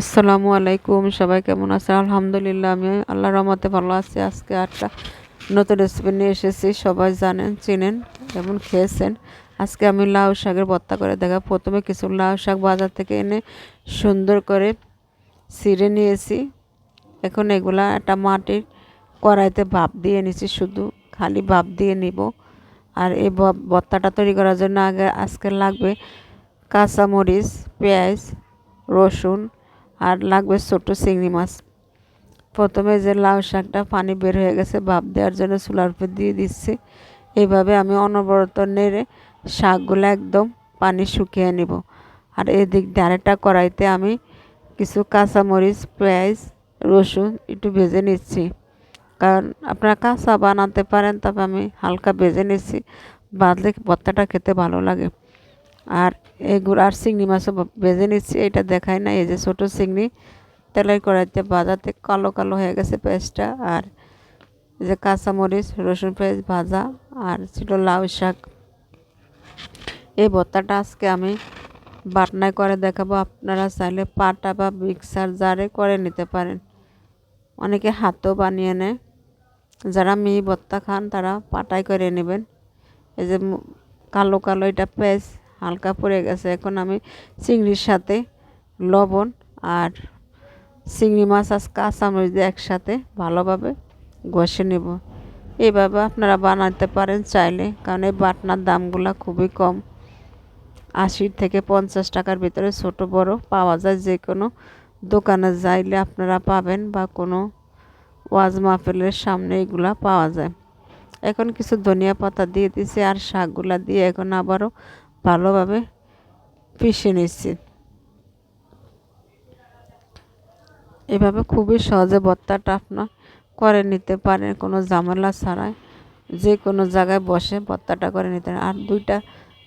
আসসালামু আলাইকুম, সবাই কেমন আছেন? আলহামদুলিল্লাহ, আমি আল্লাহ রহমতে ভালো আছি। আজকে একটা নতুন রেসিপি নিয়ে এসেছি, সবাই জানেন, চিনেন এবং খেয়েছেন? আজকে আমি লাউ শাকের ভর্তা করে দেখা প্রথমে কিছু লাউ শাক বাজার থেকে এনে সুন্দর করে ছিঁড়ে নিয়েছি। এখন এগুলা একটা মাটির কড়াইতে ভাপ দিয়ে নিছি শুধু খালি ভাপ দিয়ে নিব। আর এই ভর্তাটা তৈরি করার জন্য আগে, আজকে লাগবে কাঁচামরিচ, পেঁয়াজ, রসুন আর লাগবে ছোটো চিংড়ি মাছ। প্রথমে যে লাউ শাকটা পানি বের হয়ে গেছে, ভাপ দেওয়ার জন্য চুলার উপর দিয়ে দিচ্ছি। এইভাবে আমি অনবরত নেড়ে শাকগুলো একদম পানি শুকিয়ে নিব। আর এদিক দিয়ে আরেকটা কড়াইতে আমি কিছু কাঁচামরিচ, পেঁয়াজ, রসুন একটু ভেজে নিচ্ছি। কারণ আপনারা কাঁচা বানাতে পারেন, তবে আমি হালকা ভেজে নিচ্ছি। বাদলে ভর্তাটা খেতে ভালো লাগে। আর এগুলো আর চিংড়ি মাছও ভেজে নিচ্ছি, এটা দেখাই না এই যে ছোটো চিংড়ি। তেলের কড়াইতে বাজাতে কালো কালো হয়ে গেছে পেঁয়াজটা আর এই যে কাঁচামরিচ, রসুন পেঁয়াজ ভাজা, আর ছিল লাউ শাক। এই ভর্তাটা আজকে আমি বাটনায় করে দেখাবো, আপনারা চাইলে পাটা বা মিক্সার জারে করে নিতে পারেন। অনেকে হাতও বানিয়ে নেয়। যারা মিহি ভর্তা খান, তারা পাটায় করে নেবেন। এই যে কালো কালো এটা পেঁয়াজ হালকা পড়ে গেছে। এখন আমি চিংড়ির সাথে লবণ আর চিংড়ি মাছ আজ কাঁচামরিচ দিয়ে একসাথে ভালোভাবে ঘষে নেব। এইভাবে আপনারা বানাতে পারেন চাইলে, কারণ এই বাটনার দামগুলো খুবই কম। আশি থেকে পঞ্চাশ টাকার ভিতরে ছোট বড় পাওয়া যায়। যে কোনো দোকানে যাইলে আপনারা পাবেন বা কোনো ওয়াজ মাহফিলের সামনে এগুলা পাওয়া যায়। এখন কিছু ধনিয়া পাতা দিয়ে দিছি আর শাকগুলা দিয়ে এখন আবারও ভালোভাবে পিষে নিচ্ছি। এভাবে খুবই সহজে ভর্তাটা আপনার করে নিতে পারেন, কোনো ঝামেলা ছাড়াই। যে কোনো জায়গায় বসে ভর্তাটা করে নিতে পারেন। আর দুইটা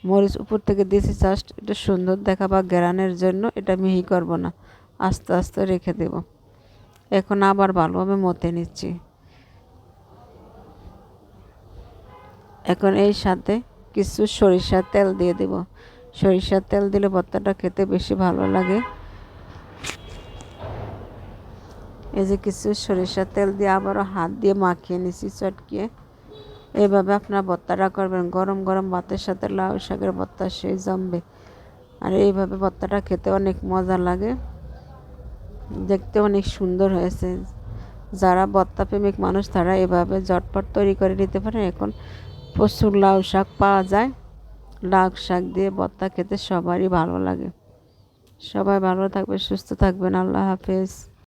মরিচ উপর থেকে দিয়েছি, জাস্ট এটা সুন্দর দেখা বা গ্রানের জন্য এটা মিহি করব না, আস্তে আস্তে রেখে দেব। এখন আবার ভালোভাবে মতে নিচ্ছি। এখন এই সাথে কিছু সরিষার তেল দিয়ে দেব। সরিষার তেল দিলে ভর্তাটা খেতে বেশি ভালো লাগে। এই যে কিছু সরিষার তেল দিয়ে আবারও হাত দিয়ে মাখিয়ে নিছি চটকিয়ে। এইভাবে আপনারা ভর্তাটা করবেন। গরম গরম ভাতের সাথে লাউ শাকের ভর্তা সেই জমবে। আর এইভাবে ভর্তাটা খেতে অনেক মজা লাগে। দেখতে অনেক সুন্দর হয়েছে। যারা ভর্তা প্রেমিক মানুষ, তারা এভাবে ঝটপট তৈরি করে নিতে পারে এখন প্রচুর লাউ শাক পাওয়া যায়। লাউ শাক দিয়ে ভর্তা খেতে সবারই ভালো লাগে। সবাই ভালো থাকবে সুস্থ থাকবেন। আল্লাহ হাফেজ।